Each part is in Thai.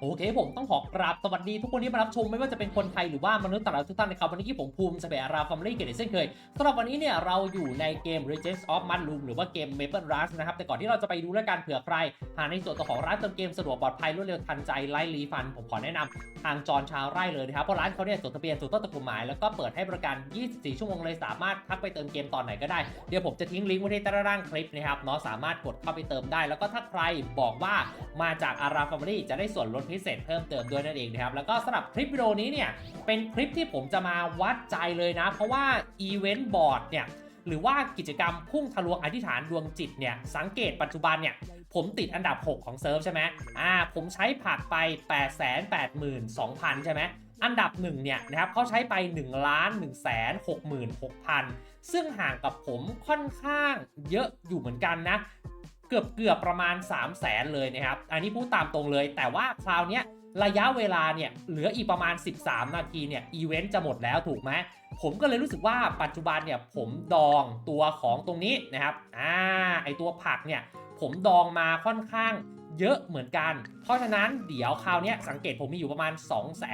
โอเคผมต้องขอกราบสวัสดีทุกคนที่มารับชมไม่ว่าจะเป็นคนไทยหรือว่ามนุษย์ต่างดาวทุกท่านนะครับวันนี้ผมภูมิสเปอาราฟอมลี่เกตเช่นเคยสำหรับวันนี้เนี่ยเราอยู่ในเกม Regents of m u d l o o m หรือว่าเกม Maple Rush นะครับแต่ก่อนที่เราจะไปดูและการเผื่อใคร หาในส่วนตัวของร้านเติมเกมสะดวกปลอดภัยรวดเร็วทันใจไร้รีฟัน ผมขอแนะนำทางจอนชาวไร่เลยนะครับเพราะร้านเขาเนี่ยจดทะเบียนถูกต้องตามกฎหมายแล้วก็เปิดให้บริการ 24 ชั่วโมงเลยสามารถทักไปเติมเกมตอนไหนก็ได้เดี๋ยวผมจะทิ้งลิงก์ไว้ที่ใต้ล่างคลิปนะครับเนาะสามารถกดเข้าไปเติมได้ แล้วก็ถ้าใครบอกว่ามาจากอาราฟาร์มี่จะได้ส่วนลดพิเศษเพิ่มเติมด้วยนั่นเองนะครับแล้วก็สำหรับคลิปวิดีโอนี้เนี่ยเป็นคลิปที่ผมจะมาวัดใจเลยนะ เพราะว่าอีเวนต์บอร์ดเนี่ยหรือว่ากิจกรรมพุ่งทะลวงอธิษฐานดวงจิตเนี่ยสังเกตปัจจุบันเนี่ยผมติดอันดับ 6 ของเซิร์ฟใช่ไหมอ่าผมใช้ผักไป 8 8 2 0 0 0 ใช่ไหมอันดับ1เนี่ยนะครับเขาใช้ไป1ล้าน1 6 6 0 0 0 ซึ่งห่างกับผมค่อนข้างเยอะอยู่เหมือนกันนะ เกือบเกือบประมาณ 3 0 0แสนเลยนะครับ อันนี้พูดตามตรงเลย แต่ว่าคราวนี้ระยะเวลาเนี่ยเหลืออีกประมาณ 13 นาทีเนี่ยอีเวนต์จะหมดแล้วถูกไหมผมก็เลยรู้สึกว่าปัจจุบันเนี่ยผมดองตัวของตรงนี้นะครับอ่าไอตัวผักเนี่ยผมดองมาค่อนข้างเยอะเหมือนกัน เพราะฉะนั้นเดี๋ยวคราวนี้สังเกตผมมีอยู่ประมาณ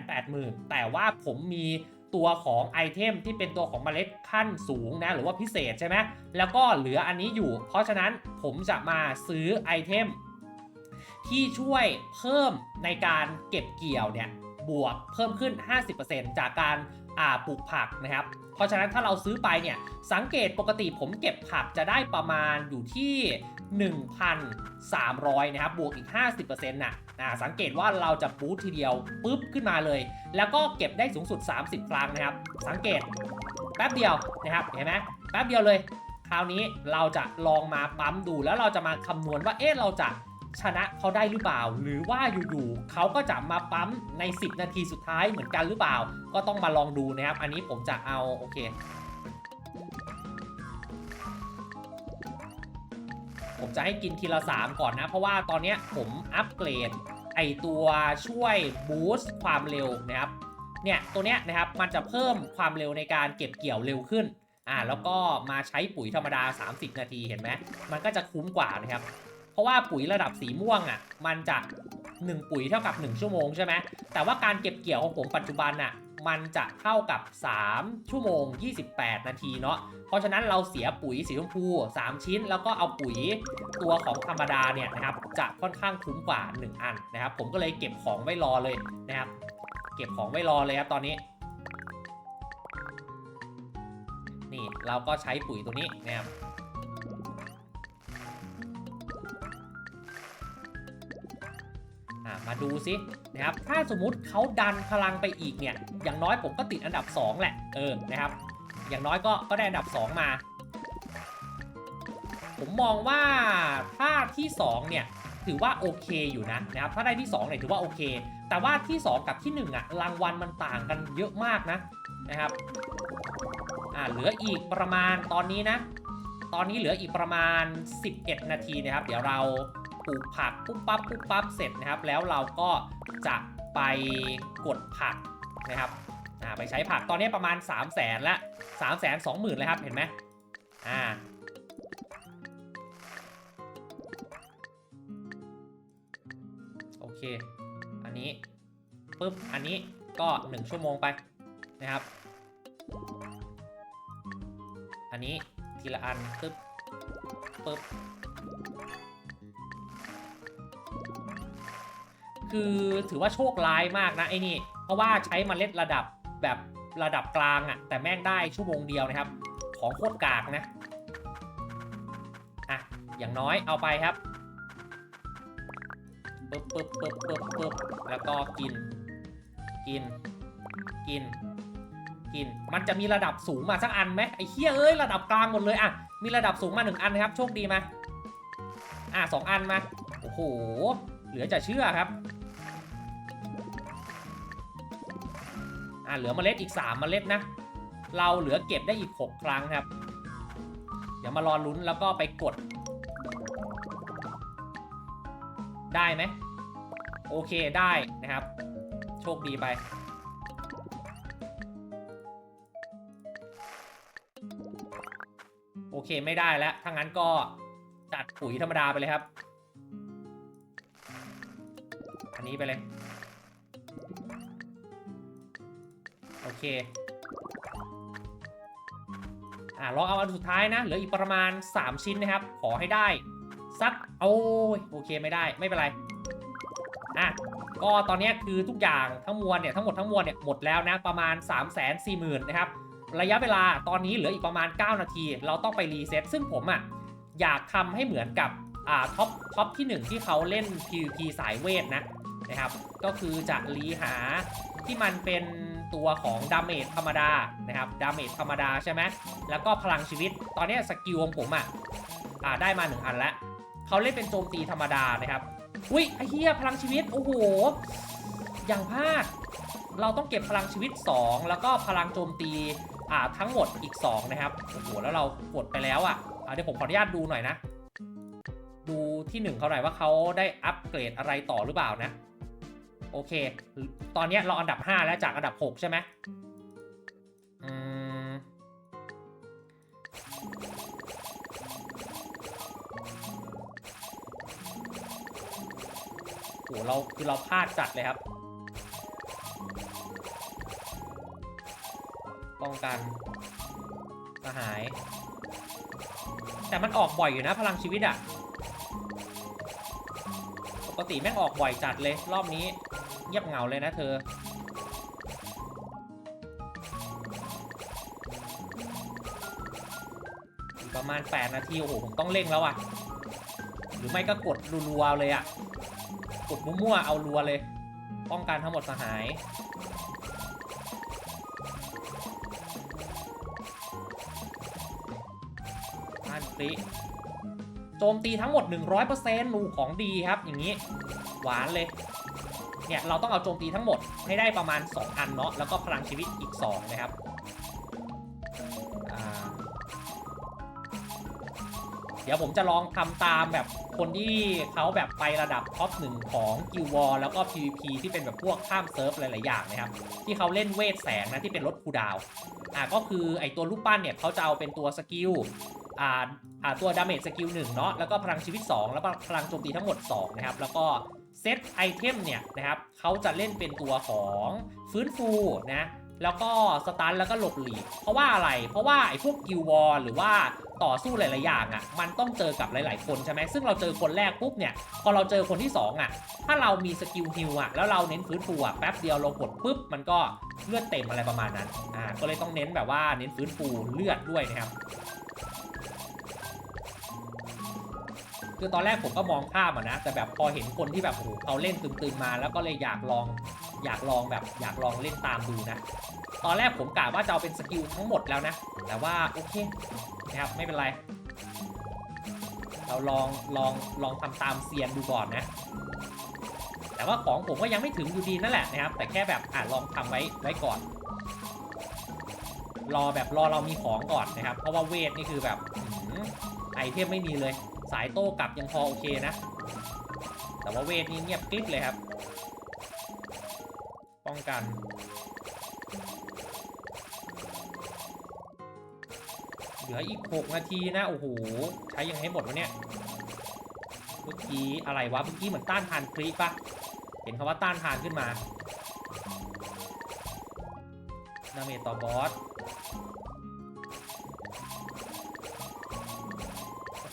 280,000 แต่ว่าผมมี ตัวของไอเทมที่เป็นตัวของเมล็ดขั้นสูงนะหรือว่าพิเศษใช่ไหมแล้วก็เหลืออันนี้อยู่ เพราะฉะนั้นผมจะมาซื้อไอเทมที่ช่วยเพิ่มในการเก็บเกี่ยวเนี่ยบวกเพิ่มขึ้น 50%จากการอ่าปลูกผักนะครับ เพราะฉะนั้นถ้าเราซื้อไปเนี่ยสังเกตปกติผมเก็บผักจะได้ประมาณอยู่ที่ 1,300 นะครับ บวกอีก 50%น่ะอ่าสังเกตว่าเราจะบูททีเดียวปุ๊บขึ้นมาเลย แล้วก็เก็บได้สูงสุด 30 ครั้งนะครับ สังเกตแป๊บเดียวนะครับ เห็นไหมแป๊บเดียวเลย คราวนี้เราจะลองมาปั๊มดู แล้วเราจะมาคำนวณว่า เอ๊ะ เราจะชนะเขาได้หรือเปล่า หรือว่าอยู่ๆเขาก็จะมาปั๊มใน 10 นาทีสุดท้ายเหมือนกันหรือเปล่า ก็ต้องมาลองดูนะครับ อันนี้ผมจะเอาโอเค จะให้กินทีละ 3 ก่อนนะ เพราะว่าตอนนี้ผมอัปเกรดไอตัวช่วยบูสต์ความเร็วนะครับเนี่ยตัวเนี้ยนะครับมันจะเพิ่มความเร็วในการเก็บเกี่ยวเร็วขึ้นอ่าแล้วก็มาใช้ปุ๋ยธรรมดา 30 นาทีเห็นไหมมันก็จะคุ้มกว่านะครับ เพราะว่าปุ๋ยระดับสีม่วงอะมันจะ 1 ปุ๋ยเท่ากับ 1 ชั่วโมงใช่ไหมแต่ว่าการเก็บเกี่ยวของผมปัจจุบันอะ มันจะเท่ากับ 3 ชั่วโมง 28 นาทีเนาะ เพราะฉะนั้นเราเสียปุ๋ยสีชมพู 3 ชิ้น แล้วก็เอาปุ๋ยตัวของธรรมดาเนี่ยนะครับจะค่อนข้างคุ้มกว่า 1 อันนะครับ ผมก็เลยเก็บของไว้รอเลยนะครับ เก็บของไว้รอเลยครับตอนนี้ นี่เราก็ใช้ปุ๋ยตัวนี้นะครับ ดูซินะครับถ้าสมมุติเขาดันพลังไปอีกเนี่ยอย่างน้อยผมก็ติดอันดับ 2 แหละเออนะครับ อย่างน้อยก็ก็ได้อันดับ 2 มา ผมมองว่าถ้าที่2เนี่ยถือว่าโอเคอยู่นะนะครับถ้าได้ที่2เนี่ยถือว่าโอเค แต่ว่าที่ 2 กับที่1อะรางวัลมันต่างกันเยอะมากนะนะครับอ่าเหลืออีกประมาณตอนนี้นะ ตอนนี้เหลืออีกประมาณ 11 นาทีนะครับ เดี๋ยวเรา ปลูกผักปุ๊บปั๊บปุ๊บปั๊บเสร็จนะครับ แล้วเราก็จะไปกดผักนะครับอ่าไปใช้ผักตอนนี้ประมาณ 3 0 0แสนละ3 2 0 0 0 0เลยครับเห็นไหมอ่าโอเค อันนี้ปุ๊บอันนี้ก็ 1 ชั่วโมงไปนะครับ อันนี้ทีละอันปึ๊บปึ๊บ คือถือว่าโชคร้ายมากนะไอ้นี่ เพราะว่าใช้มเมล็ดระดับแบบระดับกลางอะ่ะ แต่แม่งได้ชั่วโมงเดียวนะครับ ของโคตรกากนะ อะ อย่างน้อยเอาไปครับปึ๊บปึ๊บปึ๊บปึ๊บปึ๊บแล้วก็กิน กิน กิน กิน มันจะมีระดับสูงมาสักอันไหมไอ้เฮียเอ้ยระดับกลางหมดเลยอะ มีระดับสูงมาหนึ่งอันนะครับ โชคดีมา อะสองอันมา โอ้โห เหลือจะเชื่อครับ เหลือเมล็ดอีก 3 เมล็ดนะ เราเหลือเก็บได้อีก 6 ครั้งครับ เดี๋ยวมารอลุ้นแล้วก็ไปกด ได้ไหม โอเคได้นะครับ โชคดีไปโอเคไม่ได้แล้ว ถ้างั้นก็จัดปุ๋ยธรรมดาไปเลยครับ อันนี้ไปเลย เค อ่าลองเอาอันสุดท้ายนะ เหลืออีกประมาณ 3 ชิ้นนะครับ ขอให้ได้สักโอ้ยโอเคไม่ได้ไม่เป็นไร อะ ก็ตอนนี้คือทุกอย่างทั้งมวลเนี่ยทั้งหมดทั้งมวลเนี่ยหมดแล้วนะประมาณ 3 4 0 0 0 0นะครับ ระยะเวลาตอนนี้เหลืออีกประมาณ 9 นาที เราต้องไปรีเซ็ตซึ่งผมอะอยากทำให้เหมือนกับอ่าท็อปท็อปที่ 1 ที่เขาเล่น PVP สายเวทนะนะครับ ก็คือจะรีหาที่มันเป็น ตัวของดาเมจธรรมดานะครับดาเมจธรรมดาใช่ไหมแล้วก็พลังชีวิตตอนนี้สกิลของผมอะอ่าได้มา1อันแล้วเขาเล่นเป็นโจมตีธรรมดานะครับอุ้ยไอ้เฮียพลังชีวิตโอ้โหอย่างพลาดเราต้องเก็บพลังชีวิต 2 แล้วก็พลังโจมตีอ่าทั้งหมดอีก 2 นะครับโอ้โหแล้วเรากดไปแล้วอะอ่าเดี๋ยวผมขออนุญาตดูหน่อยนะ ดูที่หนึ่งเขาหน่อยว่าเขาได้อัปเกรดอะไรต่อหรือเปล่านะ โอเค ตอนนี้เราอันดับ 5 แล้วจากอันดับ 6 ใช่ไหมอืมโหเราคือเราพลาดจัดเลยครับ ป้องกันสหาย แต่มันออกบ่อยอยู่นะพลังชีวิตอะปกติแม่งออกบ่อยจัดเลยรอบนี้ เงียบเหงาเลยนะเธอ ประมาณ 8 นาที โอ้โห ผมต้องเร่งแล้วอะหรือไม่ก็กดรัวๆเลยอะกดมั่วๆเอารัวเลย ป้องกันทั้งหมดสหายท่านคลิโจมตีทั้งหมด 100%นูของดีครับ อย่างนี้ หวานเลย เนี่ยเราต้องเอาโจมตีทั้งหมดให้ได้ประมาณ 2 อันเนาะแล้วก็พลังชีวิตอีก 2 นะครับเดี๋ยวผมจะลองทำตามแบบคนที่เขาแบบไประดับท็อปหนึ่งของกิววอลแล้วก็ PVP ที่เป็นแบบพวกข้ามเซิร์ฟหลาย ๆ อย่างนะครับ ที่เขาเล่นเวทแสงนะที่เป็นรถคูดาวอ่าก็คือไอตัวรูปปั้นเนี่ยเขาจะเอาเป็นตัวสกิลอ่าอ่าตัวดาเมจสกิลหนึ่งเนาะแล้วก็พลังชีวิต 2 แล้วก็พลังโจมตีทั้งหมด 2 นะครับ แล้วก็ เซตไอเทมเนี่ยนะครับเขาจะเล่นเป็นตัวของฟื้นฟูนะแล้วก็สตันแล้วก็หลบหลีก เพราะว่าอะไร เพราะว่าไอ้พวกกิลวอลหรือว่าต่อสู้หลาย ๆ อย่างอะ มันต้องเจอกับหลาย ๆ คนใช่ไหมซึ่งเราเจอคนแรกปุ๊บเนี่ย พอเราเจอคนที่ 2อะ ถ้าเรามีสกิลฮิลอะ แล้วเราเน้นฟื้นฟูอะ แป๊บเดียวเรากดปุ๊บ มันก็เลือดเต็มอะไรประมาณนั้น อ่า ก็เลยต้องเน้นแบบว่าเน้นฟื้นฟูเลือดด้วยนะครับ คือตอนแรกผมก็มองข้ามอะนะ แต่แบบพอเห็นคนที่แบบโอ้โหเขาเล่นตึงๆมา แล้วก็เลยอยากลอง อยากลองแบบ อยากลองเล่นตามดูนะ ตอนแรกผมกะว่าจะเอาเป็นสกิลทั้งหมดแล้วนะ แต่ว่าโอเคนะครับไม่เป็นไร เราลองลองลองทำตามเซียนดูก่อนนะ แต่ว่าของผมก็ยังไม่ถึงอยู่ดีนั่นแหละนะครับ แต่แค่แบบอ่าลองทำไว้ไว้ก่อนรอแบบรอเรามีของก่อนนะครับ เพราะว่าเวทนี่คือแบบไอเทมไม่มีเลย สายโต้กลับยังพอโอเคนะ แต่ว่าเวทนี่เงียบกริบเลยครับ ป้องกัน เหลืออีก 6 นาทีนะ โอ้โห ใช้ยังให้หมดวะเนี่ย เมื่อกี้อะไรวะ เมื่อกี้เหมือนต้านทานครีปปะเห็นคำว่าต้านทานขึ้นมาดาเมจต่อบอส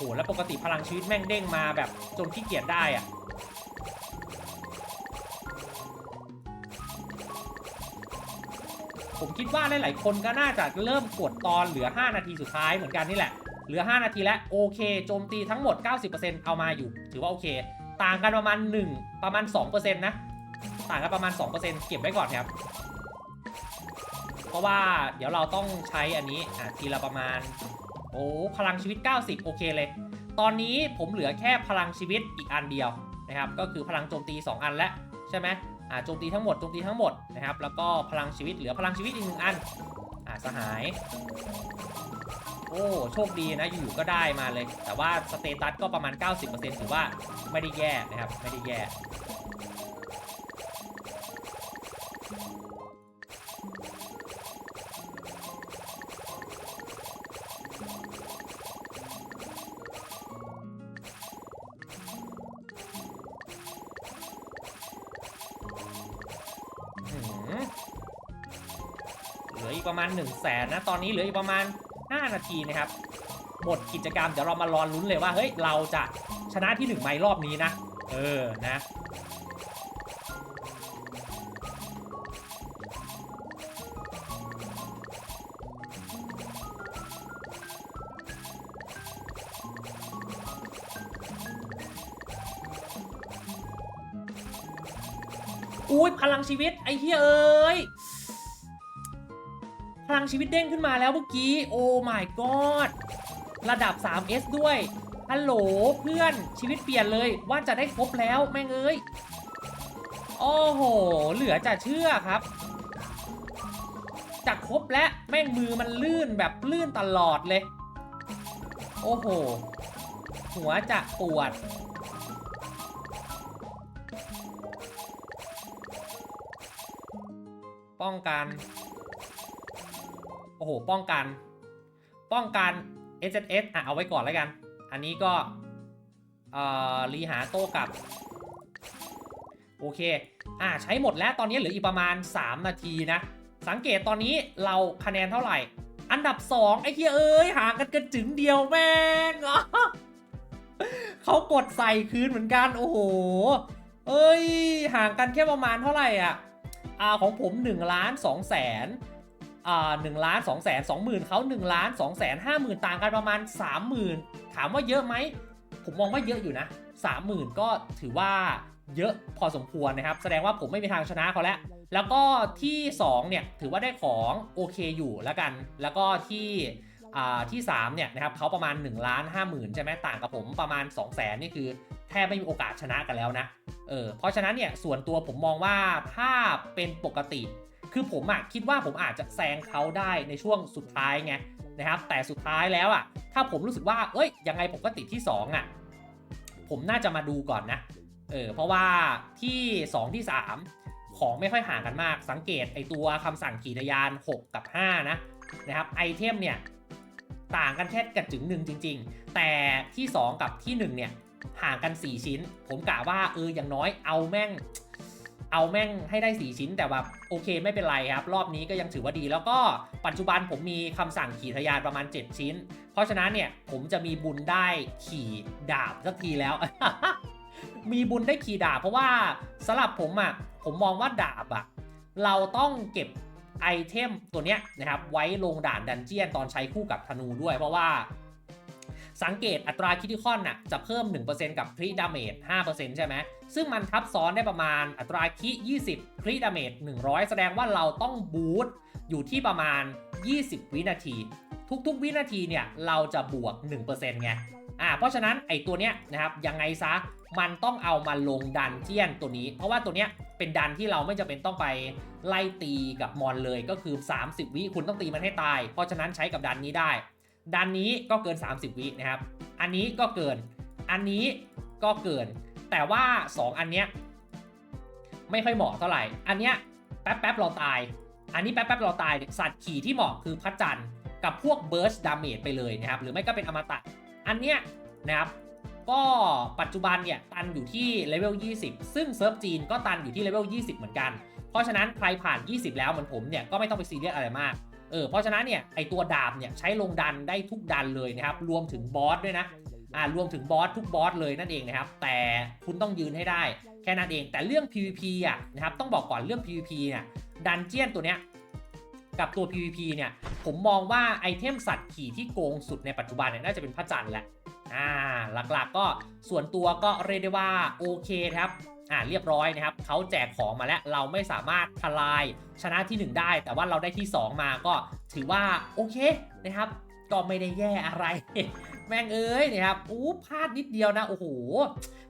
หแล้วปกติพลังชีวิตแม่งเด้งมาแบบจนขี้เกียจได้อะผมคิดว่าหลายๆคนก็น่าจะเริ่มกดตอนเหลือ 5 นาทีสุดท้ายเหมือนกันนี่แหละ เหลือ 5 นาทีแล้วโอเคโจมตีทั้งหมด 90%เอามาอยู่ ถือว่าโอเค ต่างกันประมาณ 1 ประมาณ 2%นะ ต่างกันประมาณ 2%เก็บไว้ก่อนครับ เพราะว่าเดี๋ยวเราต้องใช้อันนี้อะทีละประมาณ โอ้พลังชีวิต 90 โอเคเลย ตอนนี้ผมเหลือแค่พลังชีวิตอีกอันเดียวนะครับ ก็คือพลังโจมตี 2 อันแล้วใช่ไหมอ่าโจมตีทั้งหมดโจมตีทั้งหมดนะครับ แล้วก็พลังชีวิตเหลือพลังชีวิตอีกหนึ่งอันอ่าสหาย โอ้โชคดีนะอยู่ๆก็ได้มาเลย แต่ว่าสเตตัสก็ประมาณ 90%ถือว่าไม่ได้แย่นะครับไม่ได้แย่ ประมาณ1 0 0 0 0แสนนะ ตอนนี้เหลืออีกประมาณ 5 นาทีนะครับ หมดกิจกรรมเดี๋ยวเรามารอลุ้นเลยว่า เฮ้ย เราจะชนะที่1ไหมรอบนี้นะ เออ นะอุ้ยพลังชีวิตไอ้เฮ้ยเอ้ย งชีวิตเด้งขึ้นมาแล้วเมื่อกี้ โอ้ my god ระดับ 3S ด้วย ฮัลโหลเพื่อนชีวิตเปลี่ยนเลยว่าจะได้ครบแล้วแม่งเอ้ย โอ้โห เหลือจะเชื่อครับจะครบแล้วแม่งมือมันลื่นแบบลื่นตลอดเลย โอ้โห หัวจะปวดป้องกัน อ้โห ป้องกัน ป้องกัน S S อะ เอาไว้ก่อนแล้วกัน อันนี้ก็ เอ่อรีหาโต้กลับ โอเค อะ ใช้หมดแล้ว ตอนนี้เหลืออีกประมาณ 3 นาทีนะ สังเกตตอนนี้เราคะแนนเท่าไหร่ อันดับ 2 ไอ้เหี้ยเอ้ย ห่างกันกันจึงเดียวแม่งเขากดใส่คืนเหมือนกัน โอ้โห เอ้ย ห่างกันแค่ประมาณเท่าไหร่อะอ่าของผม1ล้าน2แสน อ่า1ล้าน2แสน2หมื่นเขา1ล้าน2แสน5หมื่นต่างกันประมาณ30,000ถามว่าเยอะไหม ผมมองว่าเยอะอยู่นะ30,000ก็ถือว่าเยอะพอสมควรนะครับ แสดงว่าผมไม่มีทางชนะเขาแล้ว แล้วก็ที่ 2 เนี่ย ถือว่าได้ของโอเคอยู่แล้วกัน แล้วก็ที่ที่3เนี่ยนะครับเขาประมาณ1ล้าน5หมื่นใช่ไหมต่างกับผมประมาณ 2 0 0แสนนี่คือแทบไม่มีโอกาสชนะกันแล้วนะเออเพราะฉะนั้นเนี่ยส่วนตัวผมมองว่าถ้าเป็นปกติ คือผมอะคิดว่าผมอาจจะแซงเขาได้ในช่วงสุดท้ายไงนะครับ แต่สุดท้ายแล้วอะถ้าผมรู้สึกว่า เอ้ย ยังไงผมก็ติดที่ 2อะผมน่าจะมาดูก่อนนะ เออ เพราะว่าที่ 2 ที่ 3 ของไม่ค่อยห่างกันมาก สังเกตไอตัวคำสั่งขี่ทยาน 6 กับ 5 นะ นะครับ ไอเทมเนี่ย ต่างกันแค่กระจึงหนึ่งจริง ๆ แต่ที่ 2 กับที่ 1 เนี่ย ห่างกัน 4 ชิ้น ผมกะว่าเอออย่างน้อยเอาแม่ง เอาแม่งให้ได้ 4 ชิ้นแต่แบบโอเคไม่เป็นไรครับ รอบนี้ก็ยังถือว่าดีแล้วก็ปัจจุบันผมมีคำสั่งขี่ทะยานประมาณ 7 ชิ้น เพราะฉะนั้นเนี่ยผมจะมีบุญได้ขี่ดาบสักทีแล้ว มีบุญได้ขี่ดาบ เพราะว่าสำหรับผมอะ่ะผมมองว่าดาบอะ่ะเราต้องเก็บไอเทมตัวเนี้ยนะครับไว้ลงด่านดันเจียนตอนใช้คู่กับธนูด้วยเพราะว่า สังเกตอัตราคิติคอนน่ะจะเพิ่ม 1%กับคริดาเมจ5%ใช่ไหมซึ่งมันทับซ้อนได้ประมาณอัตราคิ 20 คริดาเมจ100 แสดงว่าเราต้องบูตอยู่ที่ประมาณ 20 วินาที ทุกๆ วินาทีเนี่ยเราจะบวก 1%ไงอ่าเพราะฉะนั้นไอตัวเนี้ยนะครับยังไงซะมันต้องเอามาลงดันเจียนตัวนี้ เพราะว่าตัวเนี้ยเป็นดันที่เราไม่จำเป็นต้องไปไล่ตีกับมอนเลยก็คือ 30 วิคุณต้องตีมันให้ตาย เพราะฉะนั้นใช้กับดันนี้ได้ ดันนี้ก็เกิน 30 วินะครับ อันนี้ก็เกิน อันนี้ก็เกิน แต่ว่า 2 อันเนี้ยไม่ค่อยเหมาะเท่าไหร่ อันเนี้ยแป๊บแป๊บเราตาย อันนี้แป๊บแป๊บเราตาย สัตว์ขี่ที่เหมาะคือพระจันทร์กับพวกเบิร์สดาเมจไปเลยนะครับ หรือไม่ก็เป็นอมตะ อันเนี้ยนะครับ ก็ปัจจุบันเนี่ยตันอยู่ที่เลเวล 20 ซึ่งเซิร์ฟจีนก็ตันอยู่ที่เลเวล 20 เหมือนกัน เพราะฉะนั้นใครผ่าน 20 แล้วเหมือนผมเนี่ยก็ไม่ต้องไปซีเรียสอะไรมาก เออเพราะฉะนั้นเนี่ยไอตัวดาบเนี่ยใช้ลงดันได้ทุกดันเลยนะครับรวมถึงบอสด้วยนะอ่ารวมถึงบอสทุกบอสเลยนั่นเองนะครับ แต่คุณต้องยืนให้ได้ แค่นั้นเองแต่เรื่อง PVP อะนะครับต้องบอกก่อนเรื่อง PVP เนี่ยดันเจียนตัวเนี้ยกับตัว PVP เนี่ยผมมองว่าไอเทมสัตว์ขี่ที่โกงสุดในปัจจุบันเนี่ยน่าจะเป็นพระจันทร์แหละอ่าหลักๆก็ส่วนตัวก็เรียกได้ว่าโอเคครับ อ่าเรียบร้อยนะครับเขาแจกของมาแล้วเราไม่สามารถทลายชนะที่ 1 ได้ แต่ว่าเราได้ที่ 2 มาก็ถือว่าโอเคนะครับ ก็ไม่ได้แย่อะไร แม่งเอ้ยนะครับอู้พลาดนิดเดียวนะโอ้โห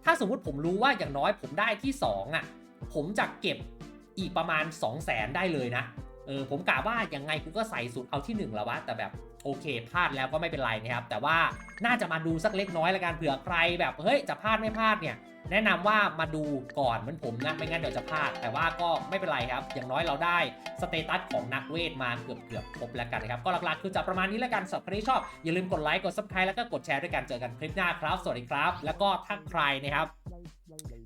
ถ้าสมมุติผมรู้ว่าอย่างน้อยผมได้ที่ 2อะผมจะเก็บอีกประมาณ 2 0 0แสนได้เลยนะเออผมกะว่ายังไงกูก็ใส่สุดเอาที่1แล้ววะแต่แบบ โอเคพลาดแล้วก็ไม่เป็นไรนะครับแต่ว่าน่าจะมาดูสักเล็กน้อยละกันเผื่อใครแบบเฮ้ยจะพลาดไม่พลาดเนี่ยแนะนำว่ามาดูก่อนเหมือนผมนะไม่งั้นเดี๋ยวจะพลาด แต่ว่าก็ไม่เป็นไรครับ อย่างน้อยเราได้สเตตัสของนักเวทมาเกือบเกือบครบแล้วกันนะครับ ก็หลักๆ คือจะประมาณนี้แล้วกันสำหรับใครที่ชอบ อย่าลืมกดไลค์กด subscribe แล้วก็กดแชร์ด้วยกันเจอกันคลิปหน้าครับ สวัสดีครับ แล้วก็ถ้าใครนะครับ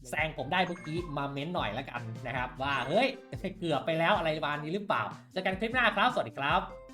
แซงผมได้เมื่อกี้มาเม้นหน่อยละกันนะครับ ว่าเฮ้ยเกือบไปแล้วอะไรประมาณนี้หรือเปล่าเจอกันคลิปหน้าครับ สวัสดีครับ